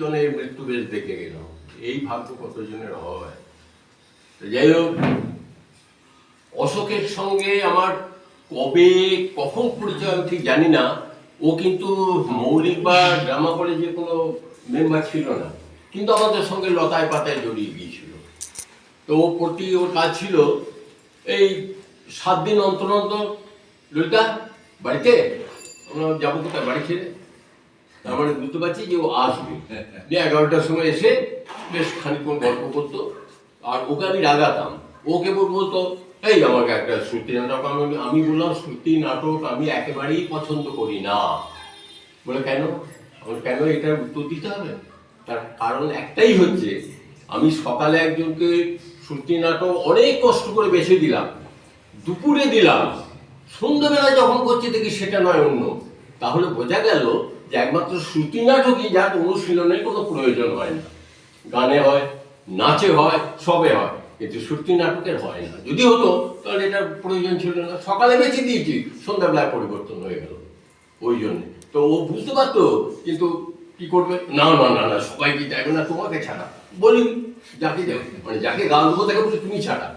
জনের মৃত্যু বেশ দেখে গেলাম। এই ভাগ্য কতজনের হয়? যাই হোক, অশোকের সঙ্গে আমার কবে, কখন পরিচয় আমি ঠিক জানি না। ও কিন্তু মৌলিক বা ড্রামা কলেজের কোনো মেম্বার ছিল না। কিন্তু আমাদের সঙ্গে লতায় পাতায় জড়িয়ে গিয়েছিল। তো ও প্রতি ওর কাজ ছিল এই সাত দিন অন্তর অন্তর, ললিতা, বাড়িতে? আমরা যাব কোথায়? বাড়ি ছেড়ে? তার মানে বুঝতে পারছি যে ও আসবে। যে এগারোটার সময় এসে বেশ খানিকক্ষণ গল্প করতো। আর ওকে আমি রাগাতাম। ও কেবল বলতো এই আমাকে একটা শ্রুতি নাটক আমি আমি বললাম শ্রুতি, নাটক আমি একেবারেই পছন্দ করি না। বলে, কেন? আমার কেন এটার উত্তর দিতে হবে? তার কারণ একটাই হচ্ছে, আমি সকালে একজনকে শ্রুতি, নাটক অনেক কষ্ট করে বেছে দিলাম। দুপুরে দিলাম। সন্ধ্যাবেলা যখন করছে দেখি সেটা নয় অন্য। তাহলে বোঝা গেল যে একমাত্র শ্রুতি নাটকই যার অনুশীলনের কোনো প্রয়োজন হয় না। গানে হয়, নাচে হয়, সবে হয়। কিন্তু শ্রুতি নাটকের হয় না। যদি হতো, তাহলে এটার প্রয়োজন ছিল না। সকালে বেঁচে দিয়েছি, সন্ধ্যাবেলায় পরিবর্তন হয়ে গেল। ওই জন্যে। তো ও বুঝতে পারতো, কিন্তু কি করবে? না না না না, সবাই কি চাইবে না তোমাকে ছাড়া? বলি, যাকে যাবে মানে যাকে গান দেবো তাকে বলি, তুমি ছাড়া।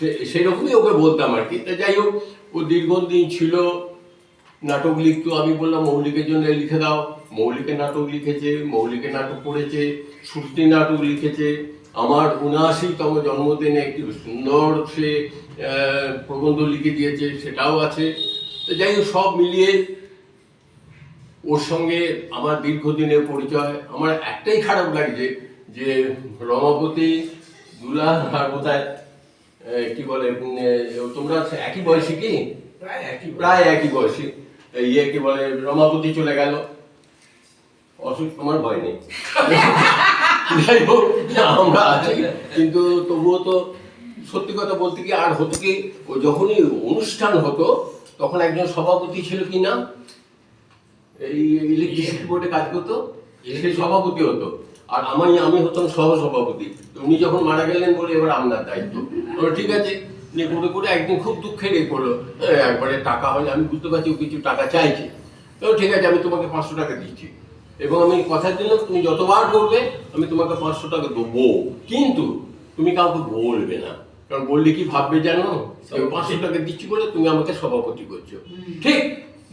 সে- সেরকমই ওকে বলতাম আর কি। তা যাই হোক, ও দীর্ঘদিন ছিল নাটক লিখতো আমি বললাম মৌলিকের জন্য লিখে দাও। মৌলিকের নাটক লিখেছে মৌলিকের নাটক পড়েছে শ্রুতি নাটক লিখেছে। আমার উনআশিতম জন্মদিনে একটি সুন্দর সে প্রবন্ধ লিখে দিয়েছে সেটাও আছে। তো যাই হোক সব মিলিয়ে ওর সঙ্গে আমার দীর্ঘদিনের পরিচয়। আমার একটাই খারাপ লাগছে যে রমাপতি দুলা আর বোধহয় কি বলে তোমরা একই বয়সী কি? প্রায় একই প্রায় একই বয়সী। ইয়ে কি বলে, রমাপতি চলে গেল। অসুখ তোমার ভয় নেই যাই হোক, আমরা আছি। কিন্তু তবুও তো সত্যি কথা বলতে কি আর হতো কি, ও যখনই অনুষ্ঠান হতো, তখন একজন সভাপতি ছিল কি না এই ইলেকট্রিসিটি বোর্ডে কাজ করতো সেই সভাপতি হতো। আর আমি আমি হতাম সহ সভাপতি উনি যখন মারা গেলেন বলে এবার আপনার দায়িত্ব। ঠিক আছে নিয়ে করে করে একদিন খুব করল এ, একবারে টাকা হলে আমি বুঝতে পারছি ও কিছু টাকা চাইছে। তো ঠিক আছে আমি তোমাকে পাঁচশো টাকা দিচ্ছি। এবং আমি কথা দিলাম তুমি যতবার করবে আমি তোমাকে পাঁচশো টাকা দেবো। কিন্তু তুমি কাউকে বলবে না। কারণ বললে কি ভাববে জানো? আমি পাঁচশো টাকা দিচ্ছি বলে তুমি আমাকে সভাপতি করছ। ঠিক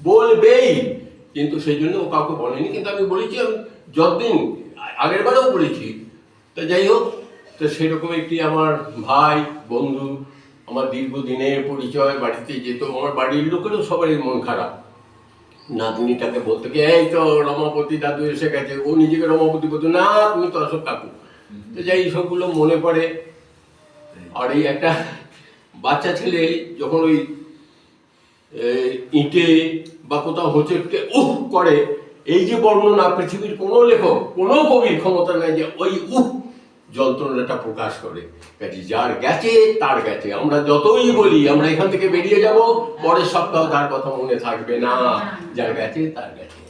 বলবেই। কিন্তু সেই জন্য ও কাউকে বলেনি। কিন্তু আমি বলেছি আমি যতদিন আগের বারেও বলেছি। তো যাই হোক তো সেরকম একটি আমার ভাই বন্ধু আমার দীর্ঘদিনের পরিচয়, বাড়িতে যেত, আমার বাড়ির লোকেরও সবারই মন খারাপ। নাতনিটাকে বলতে কি, এই তো রমাপতি দাদু এসে গেছে, ও নিজেকে রমাপতি বলতো, না, তুমি তো অশোক কাকু। তো যাই সবগুলো মনে পড়ে। আর এই একটা বাচ্চা ছেলে যখন ওই ইঁটে বা কোথাও হোঁচটকে উহ করে, এই যে বর্ণনা, পৃথিবীর কোনো লেখক, কোনো কবির ক্ষমতা নাই যে ওই উহ যন্ত্রণাটা প্রকাশ করে। কাজে যার গেছে, তার গেছে। আমরা যতই বলি, আমরা এখান থেকে বেরিয়ে যাব, পরের সপ্তাহ তার কথা মনে থাকবে না। যার গেছে, তার গেছে।